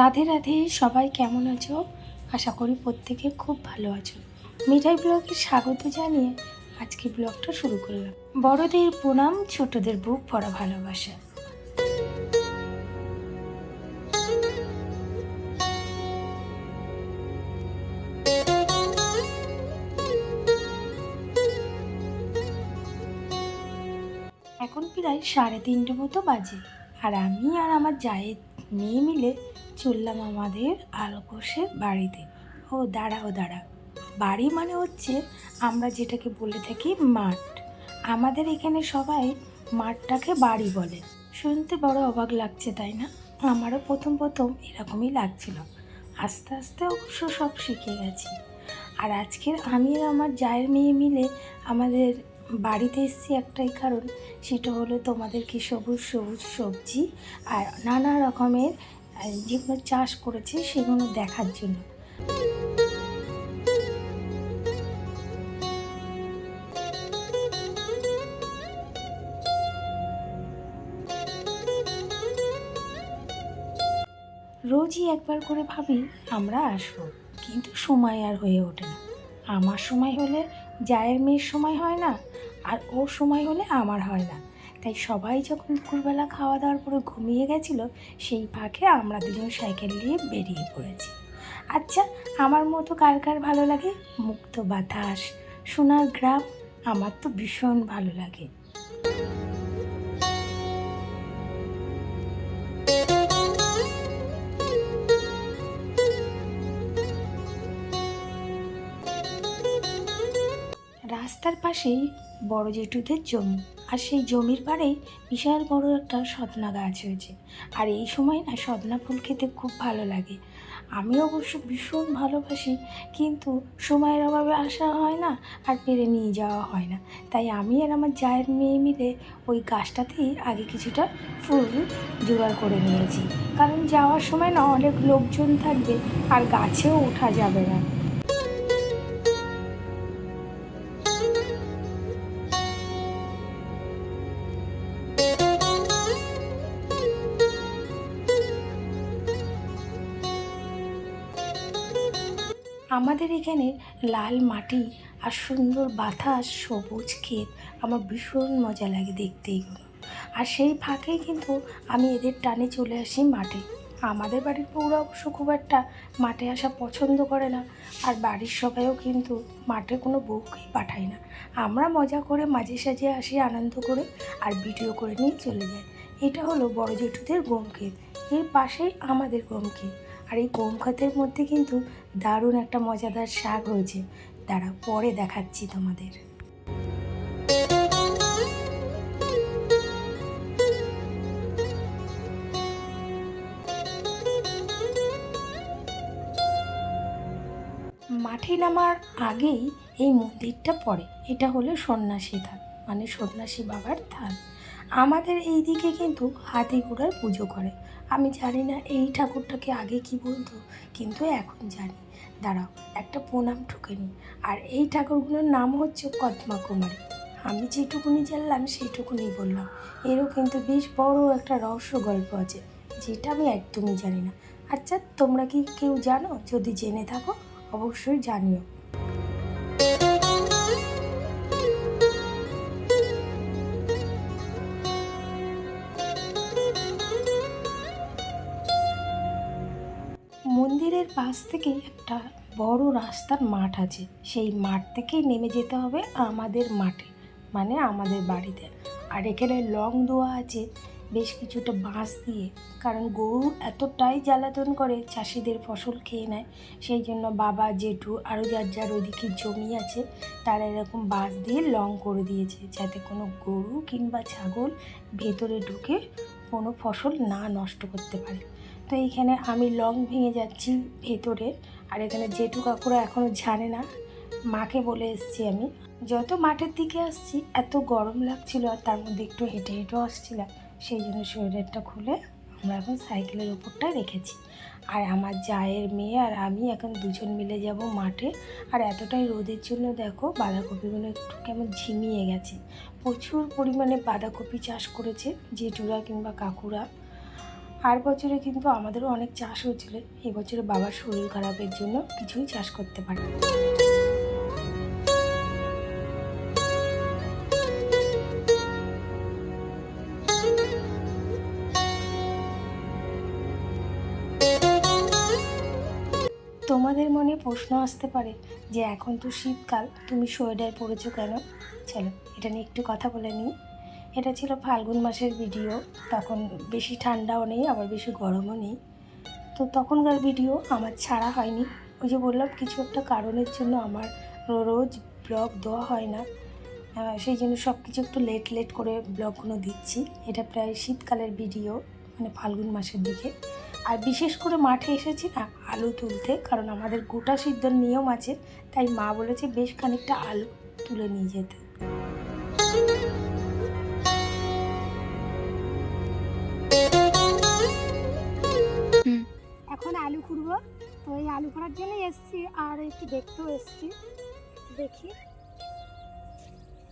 রাধে রাধে, সবাই কেমন আছো? আশা করি প্রত্যেকে খুব ভালো আছো। মিঠাই ব্লগে স্বাগত জানিয়ে আজকে ব্লগটা শুরু করলাম। বড়দের প্রণাম, ছোটদের বুক পড়া ভালোবাসা। এখন প্রায় সাড়ে তিনটে মতো বাজে। আর আমি আর আমার জায়ের মেয়ে মিলে চললাম আমাদের আলকোষের বাড়িতে। ও, দাঁড়া ও, দাঁড়া। বাড়ি মানে হচ্ছে আমরা যেটাকে বলে থাকি মাঠ। আমাদের এখানে সবাই মাঠটাকে বাড়ি বলে। শুনতে বড় অবাক লাগছে, তাই না? আমারও প্রথম প্রথম এরকমই লাগছিল। আস্তে আস্তে অবশ্য সব শিখে গেছি। আর আজকের আমি আর আমার জায়ের মেয়ে মিলে আমাদের বাড়িতে এসেছি একটাই কারণ, সেটা হলো তোমাদেরকে সবুজ সবুজ সবজি আর নানা রকমের যেগুলো চাষ করেছে সেগুলো দেখার জন্য। রোজই একবার করে ভাবি আমরা আসব, কিন্তু সময় আর হয়ে ওঠে না। আমার সময় হলে জায়ের মেয়ের সময় হয় না, আর ওর সময় হলে আমার হয় না। তাই সবাই যখন দুপুরবেলা খাওয়া দাওয়ার পরে ঘুমিয়ে গেছিল, সেই ফাঁকে আমরা দুজন সাইকেল নিয়ে বেরিয়ে পড়েছি। আচ্ছা আমার মতো কার কার ভালো লাগে? মুক্ত বাতাস, সোনার গ্রাম, আমার তো ভীষণ ভালো লাগে। রাস্তার পাশেই বড় জেঠুদের জমি। আর সেই জমির পাড়েই বিশাল বড় একটা সদনা গাছ হয়েছে। আর এই সময় না সদনা ফুল খেতে খুব ভালো লাগে। আমি অবশ্য ভীষণ ভালোবাসি, কিন্তু সময়ের অভাবে আসা হয় না আর পেরে নিয়ে যাওয়া হয় না। তাই আমি আর আমার জায়ের মেয়ে মিলে ওই গাছটাতেই আগে কিছুটা ফুল জোগাড় করে নিয়েছি। কারণ যাওয়ার সময় না অনেক লোকজন থাকবে আর গাছেও ওঠা যাবে না। আমাদের এখানে লাল মাটি আর সুন্দর বাতাস, সবুজ ক্ষেত। আমার ভীষণ মজা লাগে দেখতে এগুলো। আর সেই ফাঁকেই কিন্তু আমি এদের টানে চলে আসি মাঠে। আমাদের বাড়ির বউরা অবশ্য খুব একটা মাঠে আসা পছন্দ করে না। আর বাড়ির সবাইও কিন্তু মাঠে কোনো বউকেই পাঠায় না। আমরা মজা করে মাঝে সাঝে আসি, আনন্দ করে আর ভিডিও করে নিয়ে চলে যাই। এটা হলো বড় জেঠুদের গম ক্ষেত। এর পাশেই আমাদের গম ক্ষেত। আর এই গম ক্ষেতের মধ্যে কিন্তু দারুণ একটা মজাদার শাক হয়েছে। তারা পরে দেখাচ্ছি তোমাদের। মাঠে নামার আগেই এই মন্দিরটা পড়ে। এটা হলো সন্ন্যাসী থান মানে সন্ন্যাসী বাবার থান। আমাদের এই দিকে কিন্তু হাতি ঘোড়ার পুজো করে। আমি জানি না এই ঠাকুরটাকে আগে কি বলতো, কিন্তু এখন জানি। দাঁড়াও, একটা প্রণাম ঠুকে নিই আর এই ঠাকুরগুলোর নাম হচ্ছে কদমা কুমারী আমি যেটুকুনি জানলাম, সেইটুকুনি বললাম। এরও কিন্তু বেশ বড় একটা রহস্য গল্প আছে, যেটা আমি একদমই জানি না। আচ্ছা তোমরা কি কেউ জানো? যদি জেনে থাকো, অবশ্যই জানিও। পাশ থেকেই একটা বড় রাস্তার মাঠ আছে। সেই মাঠ থেকেই নেমে যেতে হবে আমাদের মাঠে মানে আমাদের বাড়িতে। আর এখানে লং দোয়া আছে বেশ কিছুটা বাঁশ দিয়ে। কারণ গরু এতটাই জ্বালাতন করে চাষিদের ফসল খেয়ে নেয়, সেই জন্য বাবা, জেঠু আরও যার যার ওইদিকে জমি আছে, তারা এরকম বাঁশ দিয়ে লং করে দিয়েছে যাতে কোনো গরু কিংবা ছাগল ভেতরে ঢুকে কোনো ফসল না নষ্ট করতে পারে। তো এইখানে আমি লং ভেঙে যাচ্ছি ভেতরে। আর এখানে জেঠু কাকুরা এখনও জানে না। মাকে বলে এসেছি আমি। যত মাঠের দিকে আসছি, এত গরম লাগছিল আর তার মধ্যে একটু হেঁটে হেঁটেও আসছিলাম। সেই জন্য শরীরেরটা খুলে আমরা এখন সাইকেলের ওপরটা রেখেছি। আর আমার জায়ের মেয়ে আর আমি এখন দুজন মিলে যাব মাঠে। আর এতটাই রোদের জন্য দেখো, বাঁধাকপিগুলো একটু কেমন ঝিমিয়ে গেছে। প্রচুর পরিমাণে বাঁধাকপি চাষ করেছে জেঠুরা কিংবা কাকুরা। আর বছরে কিন্তু আমাদেরও অনেক চাষ হয়েছিল এবছরে বাবার শরীর খারাপের জন্য কিছুই চাষ করতে পারি তোমাদের মনে প্রশ্ন আসতে পারে যে এখন তো শীতকাল, তুমি সোয়েটার পরেছো কেন? চলো, এটা নিয়ে একটু কথা বলে নিই। এটা ছিল ফাল্গুন মাসের ভিডিও তখন বেশি ঠান্ডাও নেই, আবার বেশি গরমও নেই। তো তখনকার ভিডিও আমার ছাড়া হয়নি। ওই যে বললাম, কিছু একটা কারণের জন্য আমার রোজ ব্লগ দেওয়া হয় না। সেই জন্য সব কিছু একটু লেট লেট করে ব্লগগুলো দিচ্ছি। এটা প্রায় শীতকালের ভিডিও মানে ফাল্গুন মাসের দিকে। আর বিশেষ করে মাঠে এসেছি না, আলু তুলতে, কারণ আমাদের গোটা সিদ্ধর নিয়ম আছে। তাই মা বলেছে, বেশ খানিকটা আলু তুলে নিয়ে যেতে। আলু খুঁড়বো তো এই আলু খোঁড়ার জন্যই এসছি আর একটু দেখতেও এসছি। দেখি।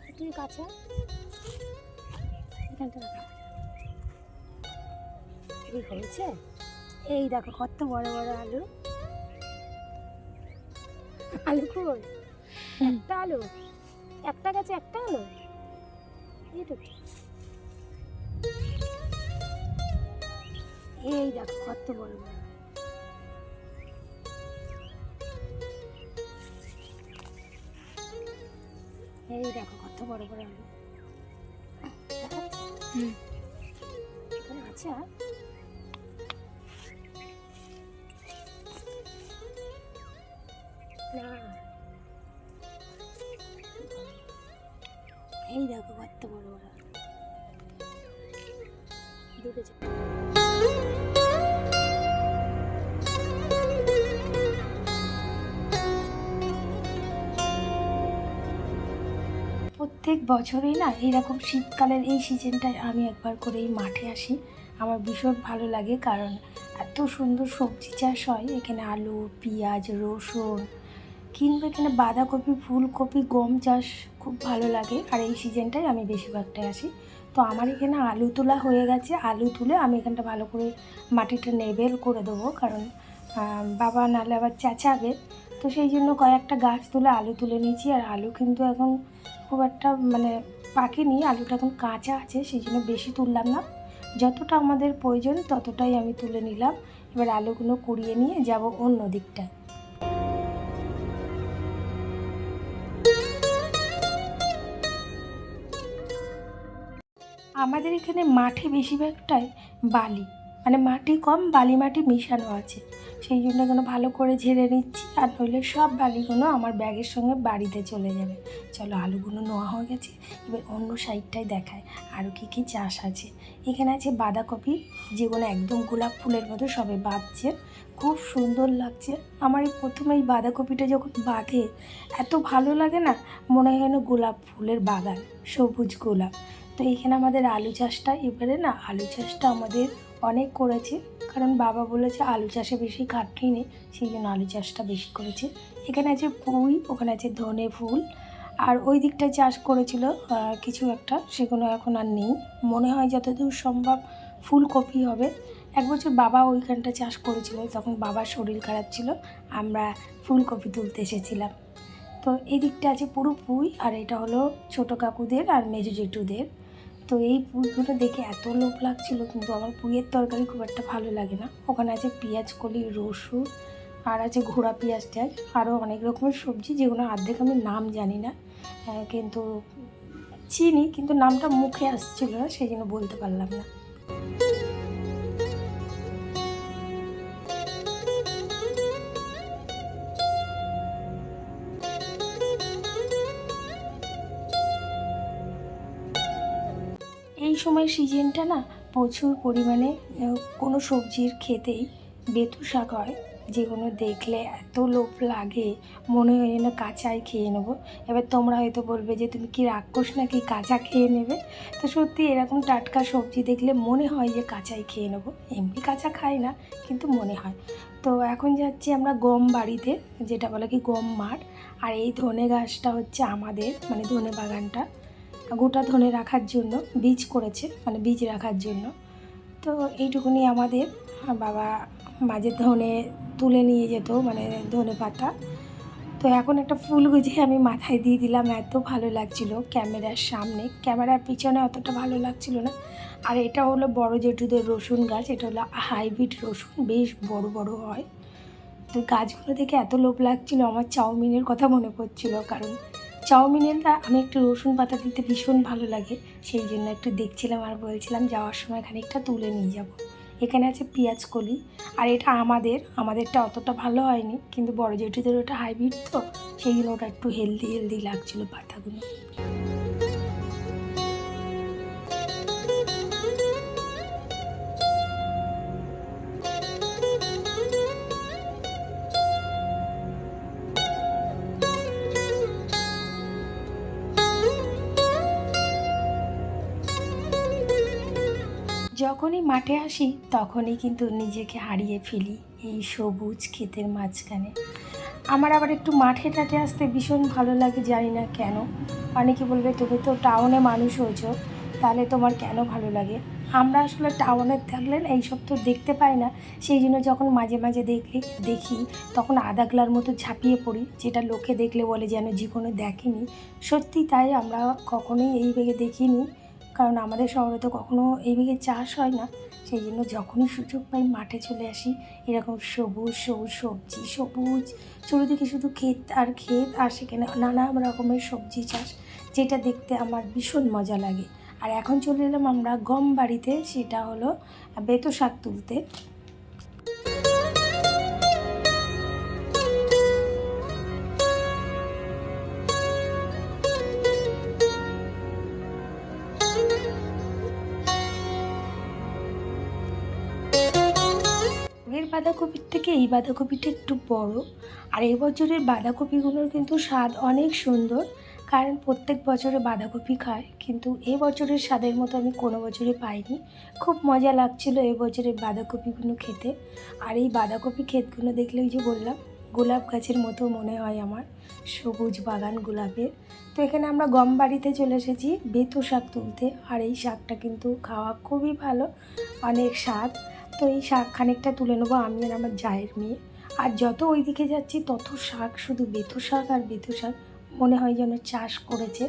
একটু কাছে। এখানটা রাখো। এই হয়েছে? এই দেখো কত বড় বড় আলু। আলু কই? একটা আলু? একটা গেছে একটা আলু? এইটুকু। এই দেখো কত বড় বড় এই দেখো কত বড় বড় আলু? এখানে আছে আর? না এই দেখো কত বড় বড় আলু। প্রত্যেক বছরই না এরকম শীতকালের এই সিজনটায় আমি একবার করে এই মাঠে আসি। আমার ভীষণ ভালো লাগে কারণ এত সুন্দর সবজি চাষ হয়। এখানে আলু, পেঁয়াজ, রসুন কিংবা এখানে বাঁধাকপি, ফুলকপি, গম চাষ খুব ভালো লাগে। আর এই সিজনটাই আমি বেশিরভাগটাই আসি। তো আমার এখানে আলু তোলা হয়ে গেছে। আলু তুলে আমি এখানটা ভালো করে মাটিটা নেবেল করে দেবো। কারণ বাবা নাহলে আবার চেঁচাবে। তো সেই জন্য কয়েকটা গাছ তুলে আলু তুলে নিয়েছি, আর আলু কিন্তু এখন খুব একটা মানে পাকেনি, আলুটা এখন কাঁচা আছে, সেই জন্য বেশি তুললাম না। যতটা আমাদের প্রয়োজন ততটাই আমি তুলে নিলাম। এবার আলুগুলো কুড়িয়ে নিয়ে যাব অন্য দিকটায়। আমাদের এখানে মাঠে বেশিরভাগটাই বালি মানে মাটি কম, বালি মাটি মিশানো আছে। সেই জন্য এখানে ভালো করে ঝেড়ে নিচ্ছি, আর নইলে সব বালিগুলো আমার ব্যাগের সঙ্গে বাড়িতে চলে যাবে। চলো আলুগুলো নোয়া হয়ে গেছে, এবার অন্য সাইডটাই দেখায় আরও কী কী চাষ আছে। এখানে আছে বাঁধাকপি, যেগুলো একদম গোলাপ ফুলের মতো সবে বাঁধছে। খুব সুন্দর লাগছে। আমার এই প্রথমে এই বাঁধাকপিটা যখন বাঁধে, এত ভালো লাগে না, মনে হয় যেন গোলাপ ফুলের বাগান, সবুজ গোলাপ। তো এখানে আমাদের আলু চাষটা, এবারে না আলু চাষটা আমাদের অনেক করেছে। কারণ বাবা বলেছে আলু চাষে বেশি খাটনি নেই, সেই জন্য আলু চাষটা বেশি করেছে। এখানে আছে পুঁই, ওখানে আছে ধনে ফুল, আর ওই দিকটায় চাষ করেছিল কিছু একটা, সেগুলো এখন আর নেই। মনে হয় যতদূর সম্ভব ফুলকপি হবে। এক বছর বাবা ওইখানটা চাষ করেছিল, তখন বাবার শরীর খারাপ ছিল, আমরা ফুলকপি তুলতে এসেছিলাম। তো এই দিকটা আছে পুরো পুঁই, আর এটা হলো ছোটো কাকুদের আর মেজো জেঠুদের। তো এই পুঁইগুলো দেখে এত লোভ লাগছিল, কিন্তু আমার পুঁয়ের তরকারি খুব একটা ভালো লাগে না। ওখানে আছে পেঁয়াজ, কলি, রসুন, আর আছে ঘোড়া পেঁয়াজ টেয়াজ, আরও অনেক রকমের সবজি, যেগুলো অর্ধেক আমি নাম জানি না কিন্তু চিনি, কিন্তু নামটা মুখে আসছিল না, সেই জন্য বলতে পারলাম না। সময় সিজনটা না প্রচুর পরিমাণে কোনো সবজির খেতেই বেতু শাক হয়, যেগুলো দেখলে এত লোভ লাগে, মনে হয় যেন কাঁচাই খেয়ে নেব। এবার তোমরা হয়তো বলবে যে, তুমি কি রাক্ষস নাকি কাঁচা খেয়ে নেবে? তো সত্যি এরকম টাটকা সবজি দেখলে মনে হয় যে কাঁচাই খেয়ে নেব। এমনি কাঁচা খাই না, কিন্তু মনে হয়। তো এখন যাচ্ছি আমরা গম বাড়িতে, যেটা বলে কি গম মাঠ। আর এই ধনে গাছটা হচ্ছে আমাদের মানে ধনে বাগানটা। গোটা ধনে রাখার জন্য, বীজ করেছে মানে বীজ রাখার জন্য। তো এইটুকুনি আমাদের। বাবা মাঝে ধনে তুলে নিয়ে যেত মানে ধনে পাতা। তো এখন একটা ফুল গুছিয়ে আমি মাথায় দিয়ে দিলাম, এত ভালো লাগছিল ক্যামেরার সামনে। ক্যামেরার পিছনে অতটা ভালো লাগছিল না। আর এটা হলো বড় জেঠুদের রসুন গাছ, এটা হলো হাইব্রিড রসুন, বেশ বড় বড় হয়। তো গাছগুলো দেখে এত লোভ লাগছিল, আমার চাউমিনের কথা মনে পড়ছিল, কারণ চাউমিনেরটা আমি একটু রসুন পাতা দিতে ভীষণ ভালো লাগে, সেই জন্য একটু দেখছিলাম আর বলছিলাম যাওয়ার সময় খানিকটা তুলে নিয়ে যাব। এখানে আছে পেঁয়াজ কলি, আর এটা আমাদের, আমাদেরটা অতটা ভালো হয়নি, কিন্তু বড় জেঠিদের ওটা হাইব্রিড তো, সেই জন্য ওটা একটু হেলদি হেলদি লাগছিল পাতাগুলো। যখনই মাঠে আসি, তখনই কিন্তু নিজেকে হারিয়ে ফেলি এই সবুজ ক্ষেতের মাঝখানে। আমার আবার একটু মাঠে টাঠে আসতে ভীষণ ভালো লাগে, জানি না কেন। অনেকে বলবে, তুমি তো টাউনে মানুষ হয়েছো, তাহলে তোমার কেন ভালো লাগে? আমরা আসলে টাউনে থাকলে না এইসব তো দেখতে পাই না। সেই জন্য যখন মাঝে মাঝে দেখলি দেখি, তখন আদাগলার মতো ঝাঁপিয়ে পড়ি, যেটা লোকে দেখলে বলে যেন জীবনে দেখেনি। সত্যি তাই আমরা কখনোই এই বেগে দেখিনি। কারণ আমাদের শহরে তো কখনো এই দিকে চাষ হয় না। সেই জন্য যখনই সুযোগ পাই মাঠে চলে আসি। এরকম সবুজ সবুজ সবজি, সবুজ। ছোটো থেকে শুধু ক্ষেত আর ক্ষেত আর সেখানে নানা রকমের সবজি চাষ, যেটা দেখতে আমার ভীষণ মজা লাগে। আর এখন চলে এলাম আমরা গম বাড়িতে, সেটা হলো বেতো শাক তুলতে। আগের বাঁধাকপির থেকে এই বাঁধাকপিটা একটু বড়। আর এই বছরের বাঁধাকপিগুলোর কিন্তু স্বাদ অনেক সুন্দর, কারণ প্রত্যেক বছরে বাঁধাকপি খায়, কিন্তু এ বছরের স্বাদের মতো আমি কোনো বছরে পাইনি। খুব মজা লাগছিল এ বছরের বাঁধাকপিগুলো খেতে। আর এই বাঁধাকপি ক্ষেতগুলো দেখলে ওই যে বললাম, গোলাপ গাছের মতো মনে হয় আমার, সবুজ বাগান গোলাপের। তো এখানে আমরা গম বাড়িতে চলে এসেছি বেতো শাক তুলতে, আর এই শাকটা কিন্তু খাওয়া খুবই ভালো, অনেক স্বাদ। তো এই শাক খানিকটা তুলে নেব, আমি আর আমার জায়ের মেয়ে। আর যত ওই দিকে যাচ্ছি, তত শাক, শুধু বেথু শাক আর বেথু শাক মনে হয় যেন চাষ করেছে।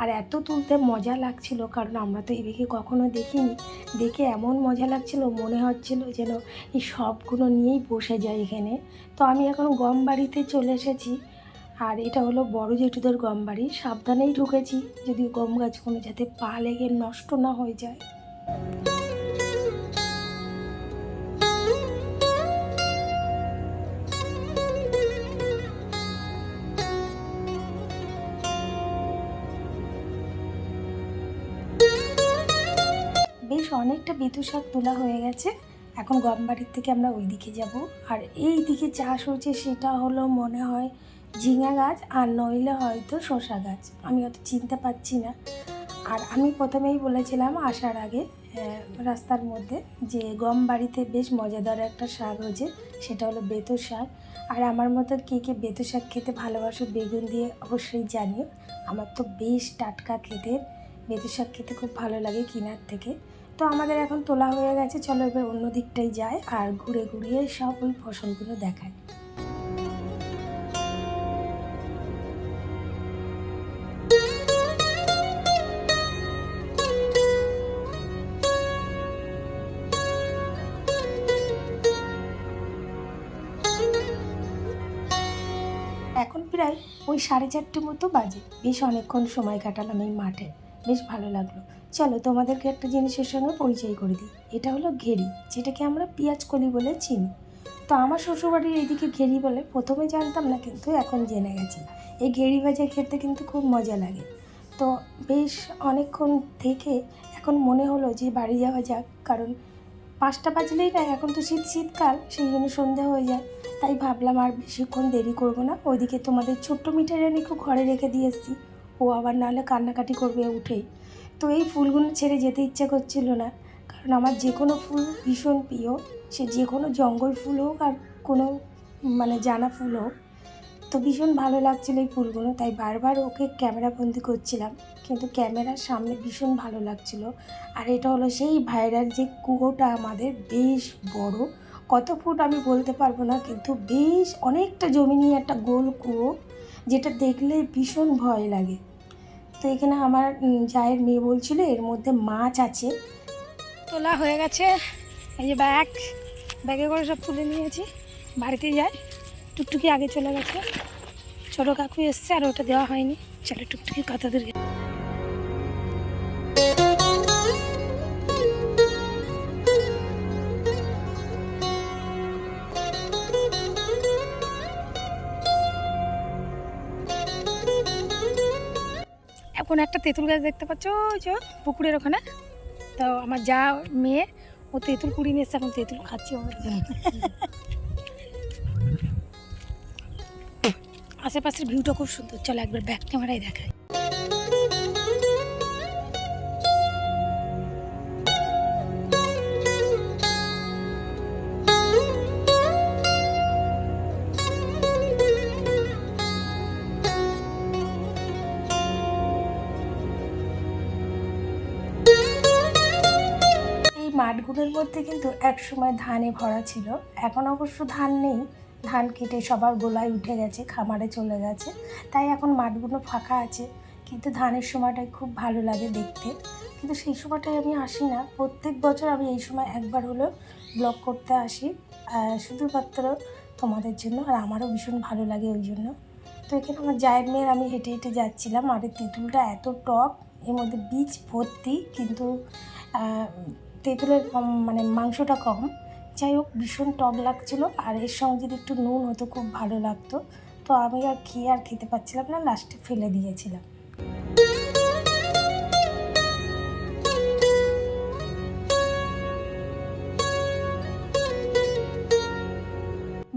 আর এত তুলতে মজা লাগছিল, কারণ আমরা তো এদিকে কখনো দেখিনি। দেখে এমন মজা লাগছিল, মনে হচ্ছিল যেন এই সবগুলো নিয়েই বসে যায় এখানে। তো আমি এখন গম বাড়িতে চলে এসেছি। আর এটা হলো বড় জেঠুদের গম বাড়ি। সাবধানেই ঢুকেছি যদি গম গাছ কোনো যাতে পা লেগে নষ্ট না হয়ে যায়। অনেকটা বেতু শাক তোলা হয়ে গেছে। এখন গমবাড়ির থেকে আমরা ওই দিকে যাব। আর এই দিকে চাষ হচ্ছে সেটা হলো মনে হয় ঝিঙা গাছ, আর নইলে হয়তো শসা গাছ। আমি অত চিনতে পারছি না। আর আমি প্রথমেই বলেছিলাম আসার আগে রাস্তার মধ্যে যে গম বাড়িতে বেশ মজাদার একটা শাক হয়েছে, সেটা হলো বেতো শাক। আর আমার মতো কে কে বেতো শাক খেতে ভালোবাসো বেগুন দিয়ে অবশ্যই জানিও। আমার তো বেশ টাটকা খেতে, বেতো শাক খেতে খুব ভালো লাগে কিনার থেকে। তো আমাদের এখন তোলা হয়ে গেছে। চলো এবার অন্য দিকটাই যায় আর ঘুরে ঘুরিয়ে সব ওই ফসলগুলো দেখায় এখন প্রায় ওই সাড়ে চারটে মতো বাজে। বেশ অনেকক্ষণ সময় কাটালাম এই মাঠে। বেশ ভালো লাগল। চলো তোমাদেরকে একটা জিনিসের সঙ্গে পরিচয় করে দিই। এটা হলো ঘেরি, যেটাকে আমরা কলি বলে চিনি। তো আমার শ্বশুরবাড়ির এইদিকে ঘেরি বলে প্রথমে জানতাম না, কিন্তু এখন জেনে গেছি। এই ঘেরি ভাজা খেতে কিন্তু খুব মজা লাগে। তো বেশ অনেকক্ষণ থেকে এখন মনে হলো যে বাড়ি যাওয়া যাক, কারণ পাঁচটা বাজলেই না, এখন তো শীত শীতকাল, সেই জন্য সন্ধ্যা হয়ে যায়। তাই ভাবলাম আর বেশিক্ষণ দেরি করব না। ওইদিকে তোমাদের ছোট্ট মিঠাই রানীকেও ঘরে রেখে দিয়ে এসেছি। ও আবার নাহলে কান্নাকাটি করবে উঠেই। তো এই ফুলগুলো ছেড়ে যেতে ইচ্ছে করছিল না। কারণ আমার যে কোনো ফুল ভীষণ প্রিয়, সে যে কোনো জঙ্গল ফুল হোক আর কোনো মানে জানা ফুল হোক, তো ভীষণ ভালো লাগছিল এই ফুলগুলো। তাই বারবার ওকে ক্যামেরা বন্দি করছিলাম। কিন্তু ক্যামেরার সামনে ভীষণ ভালো লাগছিল। আর এটা হলো সেই ভাইরাল যে কুয়োটা আমাদের বেশ বড়। কত ফুট আমি বলতে পারব না, কিন্তু বেশ অনেকটা জমি নিয়ে একটা গোল কুয়ো, যেটা দেখলে ভীষণ ভয় লাগে। তো এখানে আমার জায়ের মেয়ে বলছিল, এর মধ্যে মাছ আছে। তোলা হয়ে গেছে। এই যে ব্যাগ, ব্যাগে করে সব তুলে নিয়েছি। বাড়িতে যাই টুকটুকি আগে চলে গেছে। ছোটো কাকু এসছে আর ওটা দেওয়া হয়নি। চলো টুকটুকি কথা দূর এখন একটা তেঁতুল গাছ দেখতে পাচ্ছ? ওই যে পুকুরের ওখানে। তো আমার যা মেয়ে, ও তেঁতুল কুড়িয়ে নিয়ে এসছে এখন তেঁতুল খাচ্ছি। আশেপাশের ভিউটা খুব সুন্দর। চলো একবার ব্যাক ক্যামেরায় দেখায় কিন্তু এক সময় ধানে ভরা ছিল। এখন অবশ্য ধান নেই। ধান কেটে সবার গোলায় উঠে গেছে, খামারে চলে গেছে। তাই এখন মাঠগুলো ফাঁকা আছে। কিন্তু ধানের সময়টাই খুব ভালো লাগে দেখতে। কিন্তু সেই সময়টায় আমি আসি না। প্রত্যেক বছর আমি এই সময় একবার হলেও ব্লগ করতে আসি। শুধুমাত্র তোমাদের জন্য। আর আমারও ভীষণ ভালো লাগে ওই জন্য। তো এখানে আমার জায়ের মেয়ের আমি হেঁটে হেঁটে যাচ্ছিলাম। আর তেঁতুলটা এত টক। এর মধ্যে বীজ ভর্তি। কিন্তু তেঁতুলের কম- মানে মাংসটা কম। যাই হোক, ভীষণ টক লাগছিল। আর এর সঙ্গে যদি একটু নুন হতো, খুব ভালো লাগতো। তো আমি আর খেয়ে আর খেতে পারছিলাম না লাস্টে ফেলে দিয়েছিলাম।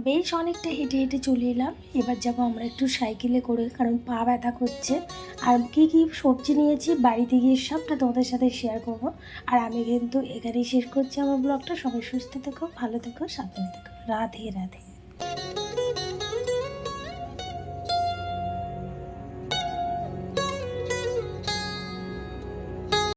বেশ অনেকটা হেঁটে হেঁটে চলে এলাম। এবার যাব আমরা একটু সাইকেলে করে, কারণ পা ব্যথা করছে। আর কি কি সবজি নিয়েছি, বাড়িতে গিয়ে সবটা তোমাদের সাথে শেয়ার করব। আর আমি কিন্তু এখানেই শেষ করছি আমার ব্লগটা। সবাই সুস্থ থেকো, ভালো থেকো, সাবধানে থেকো। রাধে রাধে।